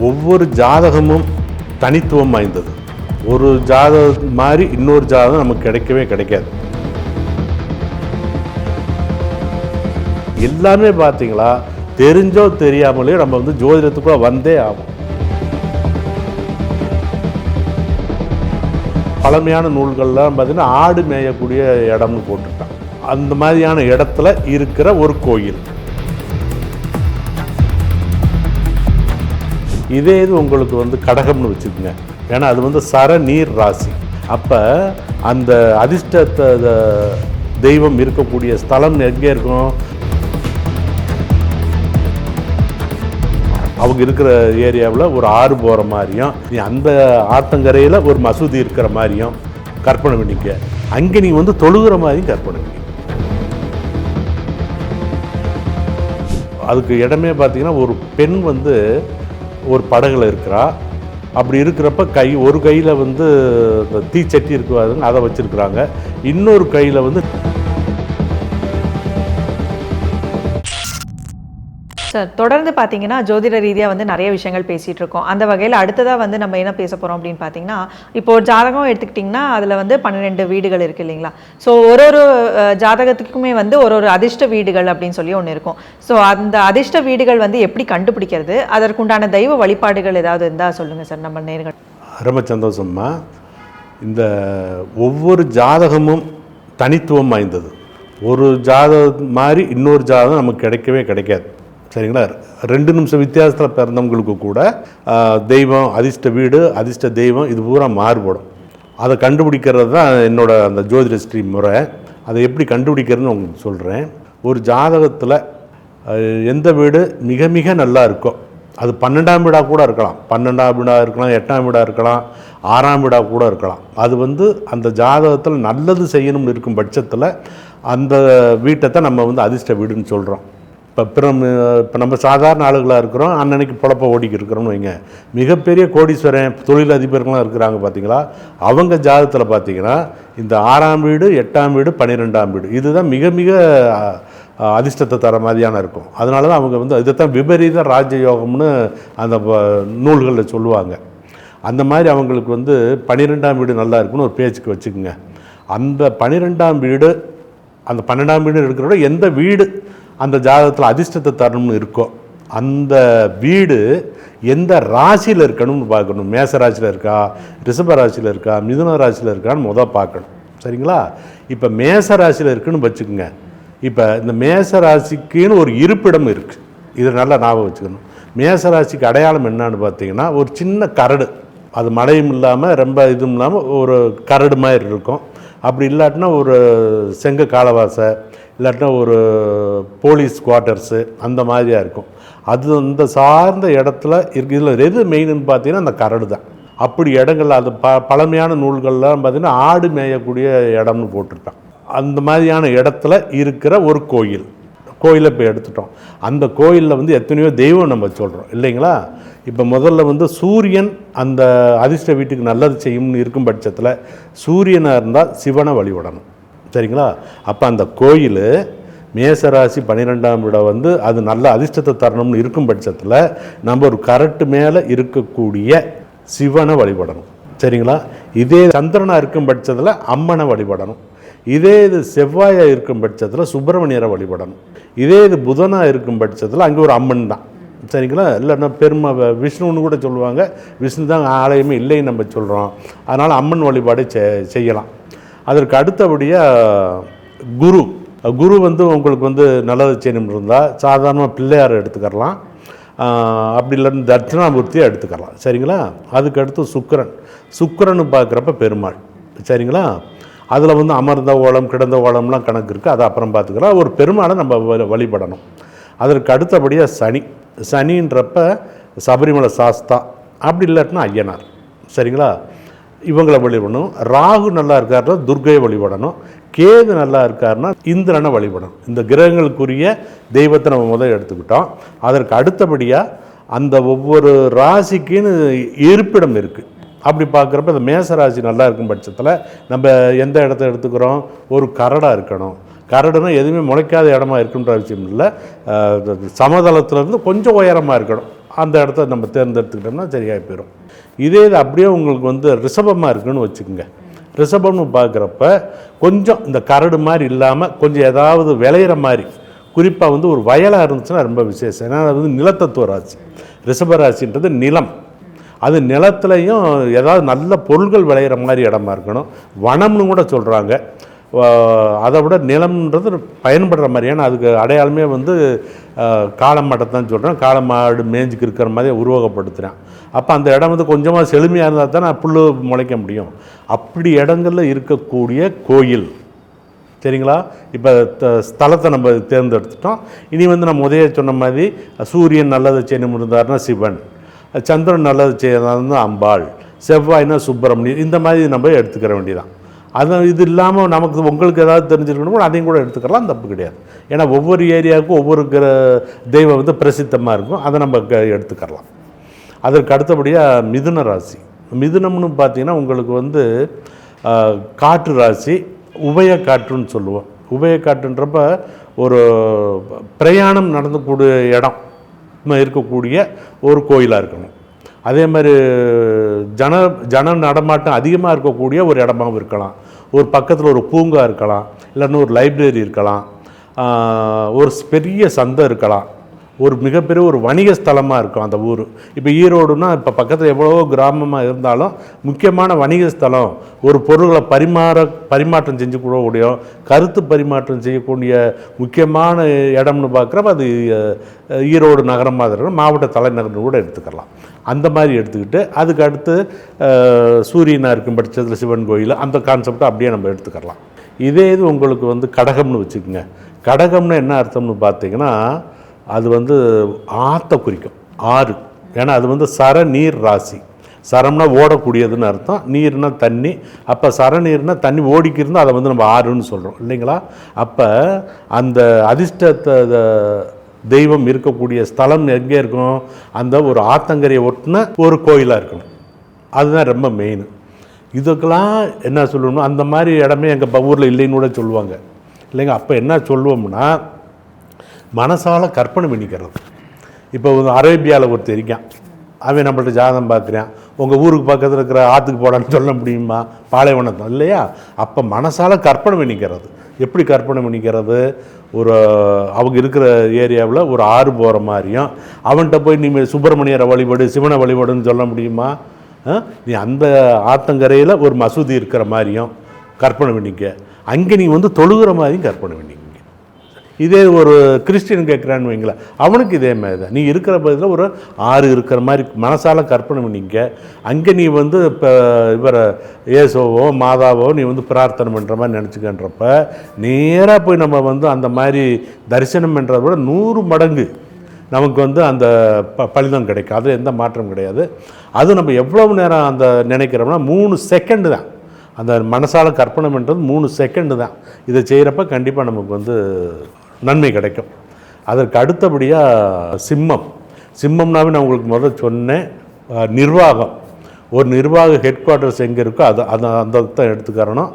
ஒவ்வொரு ஜாதகமும் தனித்துவம் வாய்ந்தது. ஒரு ஜாதகம் மாதிரி இன்னொரு ஜாதகம் நமக்கு கிடைக்கவே கிடைக்காது. எல்லாமே பார்த்தீங்களா? தெரிஞ்சோ தெரியாமலே நம்ம வந்து ஜோதிடத்துக்குள்ள வந்தே ஆகும். பழமையான நூல்கள்லாம் பார்த்தீங்கன்னா ஆடு மேயக்கூடிய இடம்னு போட்டுட்டான் அந்த மாதிரியான இடத்துல இருக்கிற ஒரு கோயில். இதே இது உங்களுக்கு வந்து கடகம்னு வச்சுக்கோங்க. ஏன்னா அது வந்து சர நீர் ராசி. அப்போ அந்த அதிர்ஷ்டத்தை தெய்வம் இருக்கக்கூடிய ஸ்தலம் எங்கே இருக்கும்? அவங்க இருக்கிற ஏரியாவில் ஒரு ஆறு போகிற மாதிரியும் நீ அந்த ஆத்தங்கரையில் ஒரு மசூதி இருக்கிற மாதிரியும் கற்பனை பண்ணிக்க. அங்கே நீ வந்து தொழுகிற மாதிரியும் கற்பனை பண்ணிக்க. அதுக்கு இடமே பார்த்தீங்கன்னா ஒரு பெண் வந்து ஒரு படகுல இருக்கிறா. அப்படி இருக்கிறப்ப கை ஒரு கையில் வந்து இந்த தீச்சட்டி இருக்குவாதுங்க அதை வச்சுருக்குறாங்க. இன்னொரு கையில் வந்து சார் தொடர்ந்து பார்த்தீங்கன்னா ஜோதிட ரீதியாக வந்து நிறைய விஷயங்கள் பேசிகிட்டு இருக்கோம். அந்த வகையில் அடுத்ததாக வந்து நம்ம என்ன பேச போகிறோம் அப்படின்னு பார்த்தீங்கன்னா இப்போ ஒரு ஜாதகம் எடுத்துக்கிட்டிங்கன்னா அதில் வந்து பன்னிரெண்டு வீடுகள் இருக்குது இல்லைங்களா? ஸோ ஒரு ஒரு ஜாதகத்துக்குமே வந்து ஒரு ஒரு அதிர்ஷ்ட வீடுகள் அப்படின்னு சொல்லி ஒன்று இருக்கும். ஸோ அந்த அதிர்ஷ்ட வீடுகள் வந்து எப்படி கண்டுபிடிக்கிறது? அதற்குண்டான தெய்வ வழிபாடுகள் ஏதாவது இருந்தால் சொல்லுங்கள் சார் நம்ம நேர்கள். ரொம்ப சந்தோஷம்மா இந்த ஒவ்வொரு ஜாதகமும் தனித்துவம் வாய்ந்தது. ஒரு ஜாதகம் மாதிரி இன்னொரு ஜாதகம் நமக்கு கிடைக்கவே கிடைக்காது. சரிங்களா? ரெண்டு நிமிஷம் வித்தியாசத்தில் பிறந்தவங்களுக்கு கூட தெய்வம் அதிர்ஷ்ட வீடு அதிர்ஷ்ட தெய்வம் இது பூரா மாறுபடும். அதை கண்டுபிடிக்கிறது தான் என்னோடய அந்த ஜோதிட ஸ்ரீ முறை. அதை எப்படி கண்டுபிடிக்கிறதுன்னு உங்களுக்கு சொல்கிறேன் ஒரு ஜாதகத்தில் எந்த வீடு மிக மிக நல்லா இருக்கோ அது பன்னெண்டாம் வீடாக கூட இருக்கலாம். பன்னெண்டாம் வீடாக இருக்கலாம் எட்டாம் வீடாக இருக்கலாம் ஆறாம் வீடாக கூட இருக்கலாம். அது வந்து அந்த ஜாதகத்தில் நல்லது செய்யணும்னு இருக்கும் பட்சத்தில் அந்த வீட்டை தான் நம்ம வந்து அதிர்ஷ்ட வீடுன்னு சொல்கிறோம் இப்போ பிறம் இப்போ நம்ம சாதாரண ஆளுகளாக இருக்கிறோம் அன்னன்னைக்கு பொழப்ப ஓடிக்கி இருக்கிறோம்னு வைங்க. மிகப்பெரிய கோடீஸ்வரன் தொழிலதிபர்கள்லாம் இருக்கிறாங்க பார்த்தீங்களா? அவங்க ஜாதகத்தில் பார்த்தீங்கன்னா இந்த ஆறாம் வீடு எட்டாம் வீடு பன்னிரெண்டாம் வீடு இதுதான் மிக மிக அதிர்ஷ்டத்தை தர மாதிரியான இருக்கும். அதனால தான் அவங்க வந்து இதைத்தான் விபரீத ராஜயோகம்னு அந்த நூல்களில் சொல்லுவாங்க. அந்த மாதிரி அவங்களுக்கு வந்து பன்னிரெண்டாம் வீடு நல்லா இருக்குன்னு ஒரு பேச்சுக்கு வச்சுக்கோங்க. அந்த பன்னிரெண்டாம் வீடு அந்த பன்னெண்டாம் வீடு இருக்கிறோட எந்த வீடு அந்த ஜாதகத்தில் அதிர்ஷ்டத்தை தரணும்னு இருக்கோ அந்த வீடு எந்த ராசியில் இருக்கணும்னு பார்க்கணும். மேச ராசியில் இருக்கா ரிஷப ராசியில் இருக்கா மிதுன ராசியில் இருக்கான்னு முதல் பார்க்கணும். சரிங்களா? இப்போ மேச ராசியில் இருக்குன்னு வச்சுக்கோங்க. இப்போ இந்த மேச ராசிக்குன்னு ஒரு இருப்பிடம் இருக்குது இதை நல்லா ஞாபகம் வச்சுக்கணும். மேச ராசிக்கு அடையாளம் என்னன்னு பார்த்தீங்கன்னா ஒரு சின்ன கரடு. அது மழையும் இல்லாமல் ரொம்ப இதுவும் இல்லாமல் ஒரு கரடு மாதிரி இருக்கும். அப்படி இல்லாட்டினா ஒரு செங்க காலவாசை இல்லாட்டினா ஒரு போலீஸ் குவார்ட்டர்ஸு அந்த மாதிரியா இருக்கும். அது அந்த சார்ந்த இடத்துல இருக்கு. இதில் எது மெயின்னு பார்த்தீங்கன்னா அந்த கரடு தான். அப்படி இடங்கள் அது ப பழமையான நூல்கள்லாம் பார்த்தீங்கன்னா ஆடு மேயக்கூடிய இடம்னு போட்டிருக்கான். அந்த மாதிரியான இடத்துல இருக்கிற ஒரு கோயில். கோயிலை இப்போ எடுத்துட்டோம். அந்த கோயிலில் வந்து எத்தனையோ தெய்வம் நம்ம சொல்கிறோம் இல்லைங்களா? இப்போ முதல்ல வந்து சூரியன் அந்த அதிர்ஷ்ட வீட்டுக்கு நல்லது செய்யும்னு இருக்கும் பட்சத்தில் சூரியனாக இருந்தால் சிவனை வழிபடணும். சரிங்களா? அப்போ அந்த கோயில் மேசராசி பன்னிரெண்டாம் விட வந்து அது நல்ல அதிர்ஷ்டத்தை தரணும்னு இருக்கும் பட்சத்தில் நம்ம ஒரு கரட்டு மேலே இருக்கக்கூடிய சிவனை வழிபடணும். சரிங்களா? இதே சந்திரனாக இருக்கும் பட்சத்தில் அம்மனை வழிபடணும். இதே இது செவ்வாயாக இருக்கும் பட்சத்தில் சுப்பிரமணியரை வழிபடணும். இதே இது புதனாக இருக்கும் பட்சத்தில் அங்கே ஒரு அம்மன் தான். சரிங்களா? இல்லைன்னா பெருமை விஷ்ணுன்னு கூட சொல்லுவாங்க. விஷ்ணு தான் ஆலயமே இல்லைன்னு நம்ம சொல்கிறோம் அதனால் அம்மன் வழிபாடு செ- செய்யலாம். அதற்கு அடுத்தபடியாக குரு. குரு வந்து உங்களுக்கு வந்து நல்லது செய்யணும் இருந்தால் சாதாரணமாக பிள்ளையார் எடுத்துக்கரலாம். அப்படி இல்லைன்னு தட்சிணாமூர்த்தியை எடுத்துக்கலாம் சரிங்களா? அதுக்கடுத்து சுக்கரன். சுக்கரன் பார்க்குறப்ப பெருமாள். சரிங்களா? அதில் வந்து அமர்ந்த ஓலம் கிடந்த ஓலம்லாம் கணக்கு இருக்குது அதை அப்புறம் பார்த்துக்கலாம். ஒரு பெருமாளை நம்ம வ- வழிபடணும். அதற்கு அடுத்தபடியாக சனி. சனின்றப்ப சபரிமலை சாஸ்தா. அப்படி இல்லாட்டினா ஐயனார். சரிங்களா? இவங்களை வழிபடணும். ராகு நல்லா இருக்காருன்னா துர்கையை வழிபடணும். கேது நல்லா இருக்காருன்னா இந்திரனை வழிபடணும். இந்த கிரகங்களுக்குரிய தெய்வத்தை நம்ம முதல் எடுத்துக்கிட்டோம். அதற்கு அடுத்தபடியாக அந்த ஒவ்வொரு ராசிக்குன்னு இருப்பிடம் இருக்குது அப்படி பார்க்குறப்ப இந்த மேச ராசி நல்லா இருக்கும் பட்சத்தில் நம்ம எந்த இடத்த எடுத்துக்கிறோம்? ஒரு கரடாக இருக்கணும். கரடுனா எதுவுமே முளைக்காத இடமா இருக்குன்ற விஷயம் இல்லை. சமதளத்துலேருந்து கொஞ்சம் உயரமாக இருக்கணும். அந்த இடத்த நம்ம தேர்ந்தெடுத்துக்கிட்டோம்னா சரியாக போயிடும். இதே இது அப்படியே உங்களுக்கு வந்து ரிஷபமாக இருக்குன்னு வச்சுக்கோங்க. ரிஷபம்னு பார்க்குறப்ப கொஞ்சம் இந்த கரடு மாதிரி இல்லாமல் கொஞ்சம் ஏதாவது விளையிற மாதிரி குறிப்பாக வந்து ஒரு வயலாக இருந்துச்சுன்னா ரொம்ப விசேஷம். ஏன்னா அது வந்து நிலத்தத்துவ ராசி. ரிஷபராசின்றது நிலம். அது நிலத்துலையும் ஏதாவது நல்ல பொருள்கள் விளையிற மாதிரி இடமா இருக்கணும். வனம்னு கூட சொல்கிறாங்க அதை விட நிலம்ன்றது பயன்படுற மாதிரி. ஏன்னா அதுக்கு அடையாளமே வந்து காளமாட்டை தான் சொல்கிறேன் காளமாடு மேய்ஞ்சிக்கு இருக்கிற மாதிரி உருவகப்படுத்துகிறேன் அப்போ அந்த இடம் வந்து கொஞ்சமாக செழுமையாக இருந்தால் தான் புல் முளைக்க முடியும். அப்படி இடங்களில் இருக்கக்கூடிய கோயில். சரிங்களா? இப்போ ஸ்தலத்தை நம்ம தேர்ந்தெடுத்துட்டோம். இனி வந்து நம்ம உதய சொன்ன மாதிரி சூரியன் நல்லதை செய்யணும் இருந்தார்னா சிவன். சந்திரன் நல்லது செய்யறதுனா அம்பாள். செவ்வாய்னா சுப்பிரமணியன். இந்த மாதிரி நம்ம எடுத்துக்கிற வேண்டியதான் அது இது இல்லாமல் நமக்கு உங்களுக்கு ஏதாவது தெரிஞ்சிருக்கணுமோ அதையும் கூட எடுத்துக்கலாம். தப்பு கிடையாது. ஏன்னா ஒவ்வொரு ஏரியாவுக்கும் ஒவ்வொரு கிர தெய்வம் வந்து பிரசித்தமாக இருக்கும். அதை நம்ம க- எடுத்துக்கலாம். அதற்கு அடுத்தபடியாக மிதுன ராசி. மிதுனம்னு பார்த்தீங்கன்னா உங்களுக்கு வந்து காற்று ராசி உபய காற்றுன்னு சொல்லுவோம். உபய காற்றுன்றப்ப ஒரு பிரயாணம் நடந்தக்கூடிய இடம். இருக்கக்கூடிய ஒரு கோயிலாக இருக்கணும். அதே மாதிரி ஜன ஜன நடமாட்டம் அதிகமாக இருக்கக்கூடிய ஒரு இடமாவும் இருக்கலாம். ஒரு பக்கத்தில் ஒரு பூங்கா இருக்கலாம் இல்லைன்னா ஒரு லைப்ரரி இருக்கலாம். ஒரு பெரிய சந்தை இருக்கலாம். ஒரு மிகப்பெரிய ஒரு வணிக ஸ்தலமாக இருக்கும் அந்த ஊர். இப்போ ஈரோடுனா இப்போ பக்கத்தில் எவ்வளவோ கிராமமாக இருந்தாலும் முக்கியமான வணிக ஸ்தலம் ஒரு பொருள்களை பரிமாற பரிமாற்றம் செஞ்சு கூடக்கூடிய கருத்து பரிமாற்றம் செய்யக்கூடிய முக்கியமான இடம்னு பார்க்குறப்ப அது ஈரோடு நகரமாக இருக்கணும் மாவட்ட தலைநகர்னு கூட எடுத்துக்கலாம். அந்த மாதிரி எடுத்துக்கிட்டு அதுக்கு அடுத்து சூரியனாக இருக்கும் பட்சத்தில் சிவன் கோயில் அந்த கான்செப்டை அப்படியே நம்ம எடுத்துக்கலாம் இதே இது உங்களுக்கு வந்து கடகம்னு வச்சுக்கோங்க. கடகம்னு என்ன அர்த்தம்னு பார்த்தீங்கன்னா அது வந்து ஆற்ற குறிக்கும் ஆறு. ஏன்னா அது வந்து சர நீர் ராசி. சரம்னா ஓடக்கூடியதுன்னு அர்த்தம் நீர்னா தண்ணி. அப்போ சரநீர்னா தண்ணி ஓடிக்கிருந்தால் அதை வந்து நம்ம ஆறுன்னு சொல்கிறோம் இல்லைங்களா? அப்போ அந்த அதிர்ஷ்டத்தை தெய்வம் இருக்கக்கூடிய ஸ்தலம் எங்கே இருக்கும்? அந்த ஒரு ஆத்தங்கரையை ஒட்டின ஒரு கோயிலாக இருக்கணும். அதுதான் ரொம்ப மெயின் இதுக்கெல்லாம் என்ன சொல்லணும் அந்த மாதிரி இடமே எங்கள் ஊரில் இல்லைன்னு கூட சொல்லுவாங்க. இல்லைங்க அப்போ என்ன சொல்லுவோம்னா மனசால் கற்பனை பண்ணிக்கிறது. இப்போ வந்து அரேபியாவில் ஒருத்தர் இருக்கான். அவன் நம்மள்ட்ட ஜாதகம் பார்க்குறான். உங்கள் ஊருக்கு பக்கத்தில் இருக்கிற ஆற்றுக்கு போடான்னு சொல்ல முடியுமா? பாலைவனத்தம் இல்லையா? அப்போ மனசால் கற்பனை பண்ணிக்கிறது. எப்படி கற்பனை பண்ணிக்கிறது? ஒரு அவங்க இருக்கிற ஏரியாவில் ஒரு ஆறு போகிற மாதிரியும் அவன்கிட்ட போய் நீ சுப்பிரமணியரை வழிபாடு சிவனை வழிபாடுன்னு சொல்ல முடியுமா? நீ அந்த ஆத்தங்கரையில் ஒரு மசூதி இருக்கிற மாதிரியும் கற்பனை பண்ணிக்க. அங்கே நீ வந்து தொழுகிற மாதிரியும் கற்பனை பண்ணிக்க. இதே ஒரு கிறிஸ்டின் கேட்குறான்னு வைங்களேன் அவனுக்கு இதே மாதிரி தான் நீ இருக்கிற பதில் ஒரு ஆறு இருக்கிற மாதிரி மனசால் கற்பனை பண்ணிங்க. அங்கே நீ வந்து இப்போ இவரை இயேசுவோ மாதாவோ நீ வந்து பிரார்த்தனை பண்ணுற மாதிரி நினச்சிக்கன்றப்ப நேராக போய் நம்ம வந்து அந்த மாதிரி தரிசனம் பண்ணுறத விட நூறு மடங்கு நமக்கு வந்து அந்த ப பலிதம் கிடைக்கும். அதில் எந்த மாற்றம் கிடையாது. அது நம்ம எவ்வளவு நேரம் அந்த நினைக்கிறோம்னா மூணு செகண்டு தான். அந்த மனசால் கற்பனை பண்ணுறது மூணு செகண்டு தான். இதை செய்கிறப்ப கண்டிப்பாக நமக்கு வந்து நன்மை கிடைக்கும். அதற்கு அடுத்தபடியாக சிம்மம். சிம்மம்னாவே நான் உங்களுக்கு முதல்ல சொன்னேன் நிர்வாகம். ஒரு நிர்வாக ஹெட் குவார்ட்டர்ஸ் எங்கே இருக்கோ அது அது அந்த தான் எடுத்துக்கிறணும்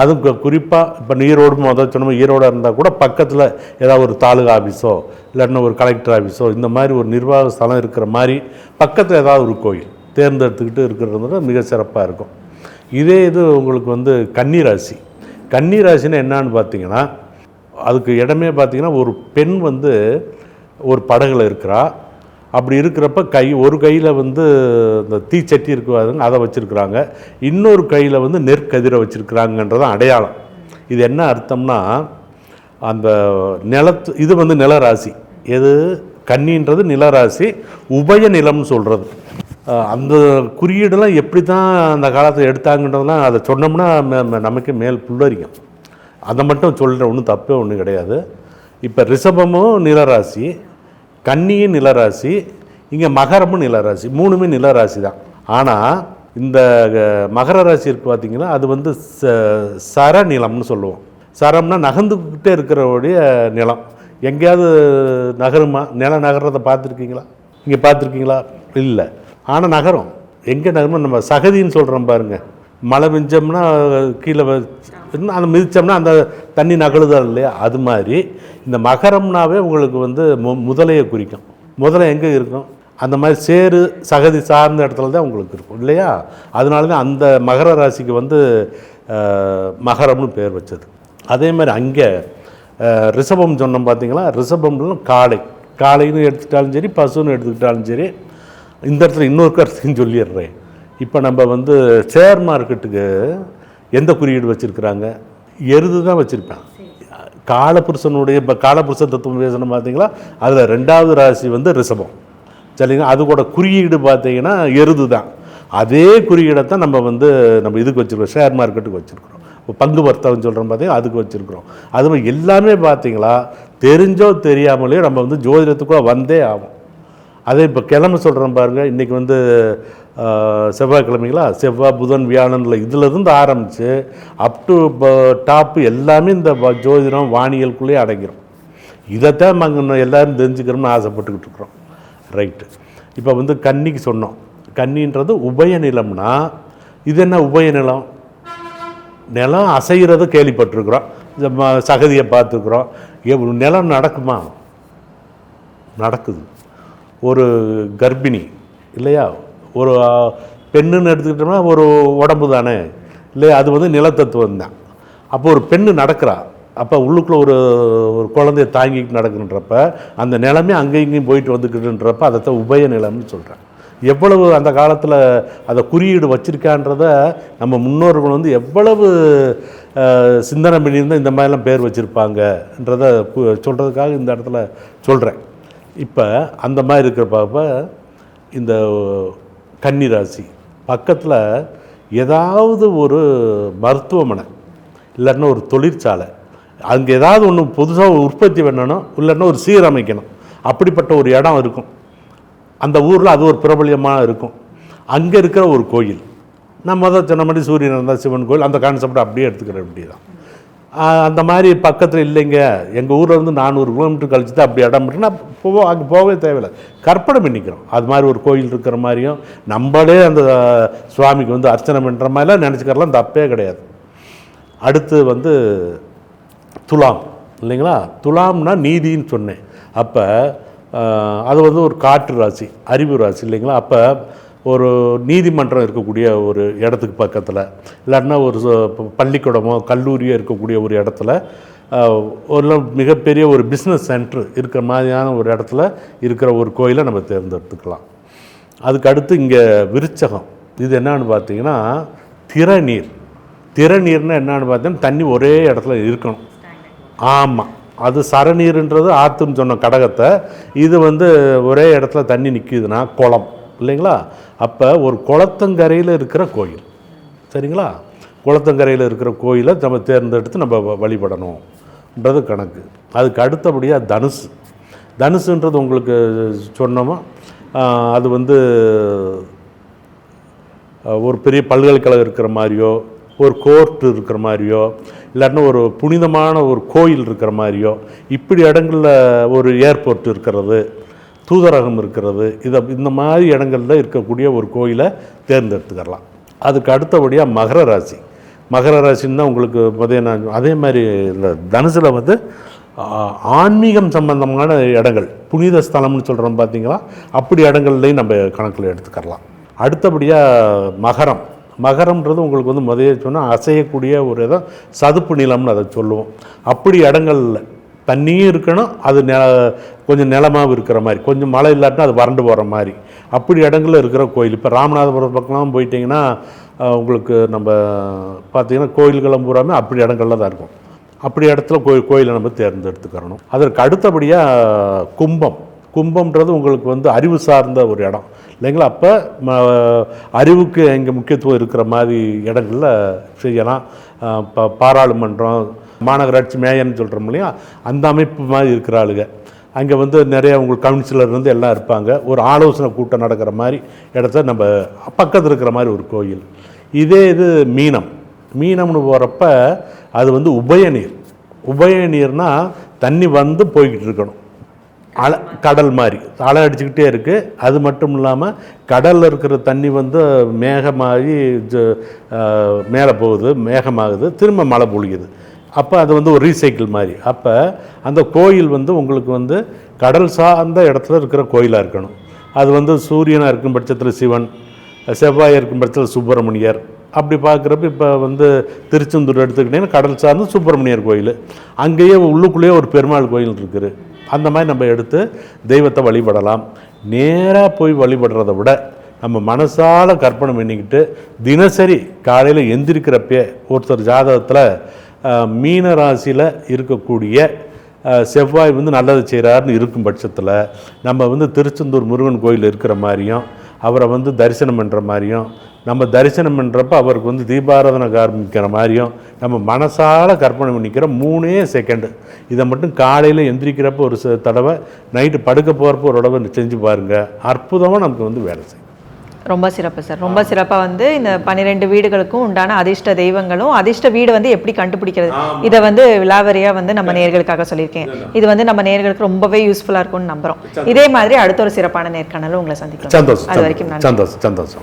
அதுவும் குறிப்பாக இப்போ ஈரோடு முதல் சொன்னோம் ஈரோடாக இருந்தால் கூட பக்கத்தில் ஏதாவது ஒரு தாலுகா ஆஃபீஸோ இல்லைன்னா ஒரு கலெக்டர் ஆஃபீஸோ இந்த மாதிரி ஒரு நிர்வாக ஸ்தலம் இருக்கிற மாதிரி பக்கத்தில் ஏதாவது ஒரு கோயில் தேர்ந்தெடுத்துக்கிட்டு இருக்கிறது மிக சிறப்பாக இருக்கும். இதே இது உங்களுக்கு வந்து கன்னிராசி. கன்னிராசின்னா என்னன்னு பார்த்தீங்கன்னா அதுக்கு இடமே பார்த்தீங்கன்னா ஒரு பெண் வந்து ஒரு படகுல இருக்கிறா. அப்படி இருக்கிறப்ப கை ஒரு கையில் வந்து இந்த தீச்சட்டி இருக்குவாங்க அதை வச்சுருக்குறாங்க. இன்னொரு கையில் வந்து நெற்கதிரை வச்சுருக்குறாங்கன்றதான் அடையாளம். இது என்ன அர்த்தம்னா அந்த நிலத்து இது வந்து நிலராசி. எது? கன்னின்றது நிலராசி உபய நிலம்னு சொல்கிறது அந்த குறியீடெல்லாம் எப்படி தான் அந்த காலத்தில் எடுத்தாங்கன்றதெல்லாம் அதை சொன்னோம்னா நமக்கு மேல் புல்லரிக்கும் அதை மட்டும் சொல்கிற ஒன்றும் தப்பே ஒன்றும் கிடையாது. இப்போ ரிஷபமும் நிலராசி கன்னியும் நிலராசி இங்கே மகரமும் நிலராசி மூணுமே நிலராசி தான். ஆனால் இந்த மகர ராசி இருக்கு பார்த்திங்கன்னா அது வந்து ச சர நிலம்னு சொல்லுவோம். சரம்னா நகர்ந்துக்கிட்டே இருக்கிறவுடைய நிலம். எங்கேயாவது நகருமா நிலம் நகர்றதை பார்த்துருக்கீங்களா? இங்கே பார்த்துருக்கீங்களா? இல்லை. ஆனால் நகரம். எங்கே நகரமோ நம்ம சகதின்னு சொல்கிறோம் பாருங்கள் மழை பெஞ்சோம்னா கீழே இன்னும் அதை மிதித்தோம்னா அந்த தண்ணி நகழுதா இல்லையா? அது மாதிரி இந்த மகரம்னாவே உங்களுக்கு வந்து மு முதலையை குறிக்கும். முதலை எங்கே இருக்கும்? அந்த மாதிரி சேரு சகதி சார்ந்த இடத்துல தான் உங்களுக்கு இருக்கும் இல்லையா? அதனால தான் அந்த மகர ராசிக்கு வந்து மகரம்னு பேர் வச்சது. அதே மாதிரி அங்கே ரிஷபம் சொன்னோம் பார்த்தீங்களா ரிஷபம்ல காளை. காளைன்னு எடுத்துக்கிட்டாலும் சரி பசுன்னு எடுத்துக்கிட்டாலும் சரி இந்த இடத்துல இன்னொரு கருத்தையும் சொல்லிடுறேன். இப்போ நம்ம வந்து ஷேர் மார்க்கெட்டுக்கு எந்த குறியீடு வச்சுருக்குறாங்க? எருது தான் வச்சுருப்பேன் காலபுருஷனுடைய இப்போ காலபுருஷ தத்துவம் பேசணும் பார்த்தீங்களா? அதில் ரெண்டாவது ராசி வந்து ரிஷபம். சரிங்களா? அது கூட குறியீடு பார்த்தீங்கன்னா எருது தான். அதே குறியீடை தான் நம்ம வந்து நம்ம இதுக்கு வச்சுருக்கோம் ஷேர் மார்க்கெட்டுக்கு வச்சுருக்கிறோம். இப்போ பங்கு வர்த்தகம் சொல்கிறோம் பார்த்தீங்கன்னா அதுக்கு வச்சுருக்குறோம். அது மாதிரி எல்லாமே பார்த்தீங்களா? தெரிஞ்சோ தெரியாமலேயோ நம்ம வந்து ஜோதிடத்துக்குள்ளே வந்தே ஆகும். அதே இப்போ கிழமை சொல்கிறோம் பாருங்கள் இன்றைக்கி வந்து செவ்வாய்க்கிழமைங்களா? செவ்வாய் புதன் வியாழனில் இதிலிருந்து ஆரம்பித்து அப் டு டாப்பு எல்லாமே இந்த வ- ஜோதிடம் வானியலுக்குள்ளேயே அடங்கிடும் இதைத்தான் நாங்கள் எல்லாரும் தெரிஞ்சுக்கிறோம்னு ஆசைப்பட்டுக்கிட்டு இருக்கிறோம். ரைட்டு இப்போ வந்து கன்னிக்கு சொன்னோம். கன்னின்றது உபய நிலம்னா இது என்ன உபய நிலம்? நிலம் அசைகிறது கேள்விப்பட்டிருக்கிறோம். இந்த ம- சகதியை பார்த்துருக்குறோம். எவ் நிலம் நடக்குமா? நடக்குது. ஒரு கர்ப்பிணி இல்லையா? ஒரு பெண்ணுன்னு எடுத்துக்கிட்டோம்னா ஒரு உடம்பு தானே. இல்லை அது வந்து நிலத்தத்துவம் தான். அப்போ ஒரு பெண்ணு நடக்கிறா. அப்போ உள்ளுக்குள்ளே ஒரு ஒரு குழந்தைய தாங்கிட்டு நடக்குன்றப்ப அந்த நிலமே அங்கேயும் இங்கேயும் போயிட்டு வந்துக்கிட்டுன்றப்ப அதைத்தான் உபய நிலம்னு சொல்கிறேன் எவ்வளவு அந்த காலத்தில் அதை குறியீடு வச்சுருக்கான்றதை நம்ம முன்னோர்கள் வந்து எவ்வளவு சிந்தனை பண்ணியிருந்தால் இந்த மாதிரிலாம் பேர் வச்சுருப்பாங்கன்றத சொல்கிறதுக்காக இந்த இடத்துல சொல்கிறேன் இப்போ அந்த மாதிரி இருக்கிறப்ப இந்த கன்னிராசி. பக்கத்தில் ஏதாவது ஒரு மருத்துவமனை இல்லைன்னா ஒரு தொழிற்சாலை அங்கே ஏதாவது ஒன்று புதுசாக உற்பத்தி பண்ணணும் இல்லைன்னா ஒரு சீரமைக்கணும். அப்படிப்பட்ட ஒரு இடம் இருக்கும். அந்த ஊரில் அது ஒரு பிரபலியமாக இருக்கும். அங்கே இருக்கிற ஒரு கோயில். நம்ம தான் சொன்ன மாதிரி சூரியன் இருந்தால் சிவன் கோயில் அந்த கான்செப்டை அப்படியே எடுத்துக்கிற வேண்டியதான் தான் அந்த மாதிரி பக்கத்தில் இல்லைங்க. எங்கள் ஊரில் இருந்து நானூறு கிலோமீட்டர் கழிச்சு தான் அப்படி இடம் இருக்குன்னா போவோம் அங்கே போகவே தேவையில்லை. கற்பனை பண்ணிக்கிறோம். அது மாதிரி ஒரு கோயில் இருக்கிற மாதிரியும் நம்மளே அந்த சுவாமிக்கு வந்து அர்ச்சனை பண்ணுற மாதிரிலாம் நினச்சிக்கிறலாம் தப்பே கிடையாது. அடுத்து வந்து துலாம் இல்லைங்களா? துலாம்னா நீதின்னு சொன்னேன். அப்போ அது வந்து ஒரு காற்று ராசி அறிவு ராசி இல்லைங்களா? அப்போ ஒரு நீதிமன்றம் இருக்கக்கூடிய ஒரு இடத்துக்கு பக்கத்தில். இல்லாட்டினா ஒரு பள்ளிக்கூடமோ கல்லூரியோ இருக்கக்கூடிய ஒரு இடத்துல ஒரு மிகப்பெரிய ஒரு பிஸ்னஸ் சென்டர் இருக்கிற மாதிரியான ஒரு இடத்துல இருக்கிற ஒரு கோயிலை நம்ம தேர்ந்தெடுத்துக்கலாம். அதுக்கு அடுத்து இங்கே விருச்சகம். இது என்னன்னு பார்த்தீங்கன்னா திறநீர். திறநீர்னா என்னன்னு பார்த்தீங்கன்னா தண்ணி ஒரே இடத்துல இருக்கணும். ஆமாம் அது சரநீர்ன்றது ஆற்றுன்னு சொன்ன கடகத்தை இது வந்து ஒரே இடத்துல தண்ணி நிற்கிதுன்னா குளம். இல்லைங்களா? அப்போ ஒரு குளத்தங்கரையில் இருக்கிற கோயில். சரிங்களா? குளத்தங்கரையில் இருக்கிற கோயிலை நம்ம தேர்ந்தெடுத்து நம்ம வ- வழிபடணும்ன்றது கணக்கு. அதுக்கு அடுத்தபடியாக தனுசு. தனுசுன்றது உங்களுக்கு சொன்னோமா? அது வந்து ஒரு பெரிய பல்கலைக்கழகம் இருக்கிற மாதிரியோ ஒரு கோர்ட் இருக்கிற மாதிரியோ இல்லாட்டினா ஒரு புனிதமான ஒரு கோயில் இருக்கிற மாதிரியோ இப்படி இடங்களில் ஒரு ஏர்போர்ட் இருக்கிறது தூதரகம் இருக்கிறது. இதை இந்த மாதிரி இடங்கள்ல இருக்கக்கூடிய ஒரு கோயிலை தேர்ந்தெடுத்துக்கலாம். அதுக்கு அடுத்தபடியாக மகர ராசி. மகர ராசின்னு தான் உங்களுக்கு பார்த்தீங்கன்னா அதே மாதிரி இந்த தனுசில் வந்து ஆன்மீகம் சம்பந்தமான இடங்கள் புனித ஸ்தலம்னு சொல்கிறோம் பார்த்தீங்களா அப்படி இடங்கள்லையும் நம்ம கணக்கில் எடுத்துக்கலாம் அடுத்தபடியாக மகரம். மகரம்ன்றது உங்களுக்கு வந்து முதல்ல சொன்னால் அசையக்கூடிய ஒரு இதை சதுப்பு நிலம்னு அதை சொல்லுவோம். அப்படி இடங்கள்ல தண்ணியும் இருக்கணும் அது நெ கொஞ்சம் நிலமாகவும் இருக்கிற மாதிரி கொஞ்சம் மழை இல்லாட்டினா அது வறண்டு போகிற மாதிரி. அப்படி இடங்களில் இருக்கிற கோயில் இப்போ ராமநாதபுரம் பக்கம்லாம் போயிட்டிங்கன்னா உங்களுக்கு நம்ம பார்த்திங்கன்னா கோயில்களும் பூராமே அப்படி இடங்கள்ல தான் இருக்கும். அப்படி இடத்துல கோயில் கோயிலை நம்ம தேர்ந்தெடுத்துக்கிறணும். அதற்கு அடுத்தபடியாக கும்பம். கும்பம்ன்றது உங்களுக்கு வந்து அறிவு சார்ந்த ஒரு இடம். இல்லைங்களா? அப்போ அறிவுக்கு இங்கே முக்கியத்துவம் இருக்கிற மாதிரி இடங்களில் செய்யலாம். ப பாராளுமன்றம் மாநகராட்சி மேயர்னு சொல்கிறோம் இல்லையா? அந்த அமைப்பு மாதிரி இருக்கிற ஆளுங்க அங்கே வந்து நிறைய உங்களுக்கு கவுன்சிலர் வந்து எல்லாம் இருப்பாங்க. ஒரு ஆலோசனை கூட்டம் நடக்கிற மாதிரி இடத்த நம்ம பக்கத்தில் இருக்கிற மாதிரி ஒரு கோயில். இதே இது மீனம். மீனம்னு போகிறப்ப அது வந்து உபயநீர் உபயநீர்னா தண்ணி வந்து போய்கிட்டு இருக்கணும். அலை கடல் மாதிரி. அலை அடிச்சுக்கிட்டே இருக்குது அது மட்டும் இல்லாமல் கடலில் இருக்கிற தண்ணி வந்து மேகமாகி ஜ- மேலே போகுது மேகமாகுது. திரும்ப மழை பொழியுது. அப்போ அது வந்து ஒரு ரீசைக்கிள் மாதிரி. அப்போ அந்த கோயில் வந்து உங்களுக்கு வந்து கடல் சார்ந்த இடத்துல இருக்கிற கோயிலாக இருக்கணும். அது வந்து சூரியனாக இருக்கும் பட்சத்தில் சிவன் செவ்வாய் இருக்கும் பட்சத்தில் சுப்பிரமணியர். அப்படி பார்க்குறப்ப இப்போ வந்து திருச்செந்தூர் எடுத்துக்கிட்டிங்கன்னா கடல் சார்ந்து சுப்பிரமணியர் கோயில். அங்கேயே உள்ளுக்குள்ளேயே ஒரு பெருமாள் கோயில் இருக்குது. அந்த மாதிரி நம்ம எடுத்து தெய்வத்தை வழிபடலாம். நேராக போய் வழிபடுறத விட நம்ம மனசால் கற்பனை பண்ணிக்கிட்டு தினசரி காலையில் எந்திரிக்கிறப்பே ஒருத்தர் ஜாதகத்தில் மீன ராசியில் இருக்கக்கூடிய செவ்வாய் வந்து நல்லது செய்கிறாருன்னு இருக்கும் பட்சத்தில் நம்ம வந்து திருச்செந்தூர் முருகன் கோயில் இருக்கிற மாதிரியும் அவரை வந்து தரிசனம் பண்ணுற மாதிரியும் நம்ம தரிசனம் பண்ணுறப்ப அவருக்கு வந்து தீபாராதனை காமிக்கிற மாதிரியும் நம்ம மனசால் கற்பனை பண்ணிக்கிற மூணே செகண்டு இதை மட்டும் காலையில் எந்திரிக்கிறப்ப ஒரு ச- தடவை நைட்டு படுக்க போகிறப்ப ஒரு தடவை செஞ்சு பாருங்கள் அற்புதமாக நமக்கு வந்து வேலை செய்யும். ரொம்ப சிறப்பு சார் ரொம்ப சிறப்பாக வந்து இந்த பன்னிரெண்டு வீடுகளுக்கும் உண்டான அதிர்ஷ்ட தெய்வங்களும் அதிர்ஷ்ட வீடு வந்து எப்படி கண்டுபிடிக்கிறது? இதை வந்து விலாவரியா வந்து நம்ம நேர்களுக்காக சொல்லியிருக்கேன். இது வந்து நம்ம நேர்களுக்கு ரொம்பவே யூஸ்ஃபுல்லாக இருக்கும்னு நம்புறோம். இதே மாதிரி அடுத்த ஒரு சிறப்பான நேர்காணலும் உங்களை சந்திக்கலாம். சந்தோஷம் அது வரைக்கும் சந்தோஷம் சந்தோஷம்.